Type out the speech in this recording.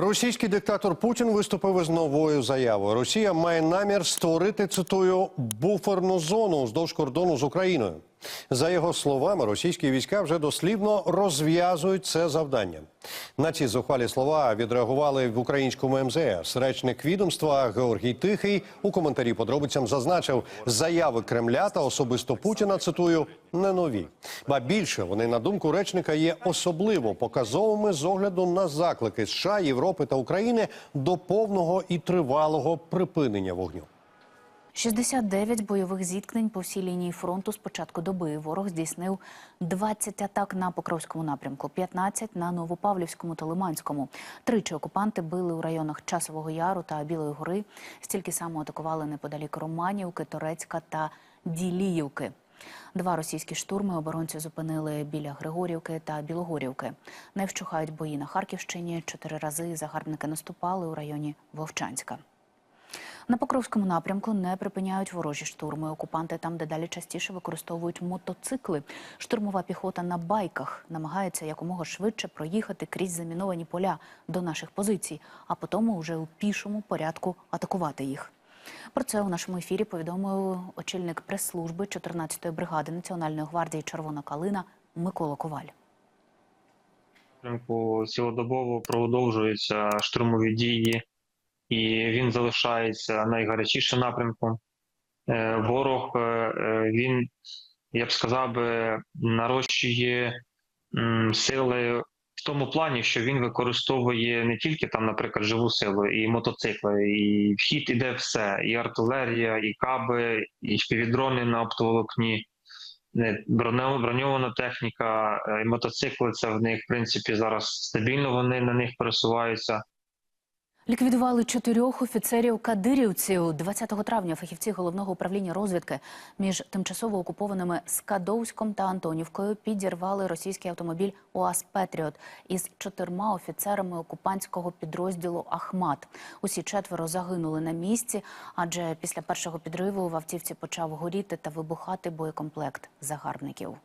Російський диктатор Путін виступив із новою заявою. Росія має намір створити цитую буферну зону вздовж кордону з Україною. За його словами, російські війська вже дослівно розв'язують це завдання. На ці зухвалі слова відреагували в українському МЗС. Речник відомства Георгій Тихий у коментарі подробицям зазначив, заяви Кремля та особисто Путіна цитую не нові. Ба більше вони, на думку речника, є особливо показовими з огляду на заклики США, Європи та України до повного і тривалого припинення вогню. 69 бойових зіткнень по всій лінії фронту з початку доби. Ворог здійснив 20 атак на Покровському напрямку, 15 на Новопавлівському та Лиманському. Тричі окупанти били у районах Часового Яру та Білої гори. Стільки само атакували неподалік Романівки, Торецька та Діліївки. Два російські штурми оборонці зупинили біля Григорівки та Білогорівки. Не вщухають бої на Харківщині. Чотири рази загарбники наступали у районі Вовчанська. На Покровському напрямку не припиняють ворожі штурми. Окупанти там дедалі частіше використовують мотоцикли. Штурмова піхота на байках намагається якомога швидше проїхати крізь заміновані поля до наших позицій, а потім уже у пішому порядку атакувати їх. Про це у нашому ефірі повідомив очільник прес-служби 14-ї бригади Національної гвардії Червона Калина Микола Коваль. цілодобово продовжуються штурмові дії, і він залишається найгарячішим напрямком. Е, Ворог е, е, він, я б сказав, нарощує сили в тому плані, що він використовує не тільки там, наприклад, живу силу, і мотоцикли, і в хід іде все: і артилерія, і каби, і шпівідрони на оптоволокні броньована техніка, і мотоцикли це в них, в принципі, зараз стабільно вони на них пересуваються. Ліквідували чотирьох офіцерів кадирівців 20 травня. Фахівці головного управління розвідки між тимчасово окупованими Скадовськом та Антонівкою підірвали російський автомобіль УАЗ Петріот із чотирма офіцерами окупантського підрозділу Ахмат. Усі четверо загинули на місці, адже після першого підриву в автівці почав горіти та вибухати боєкомплект загарбників.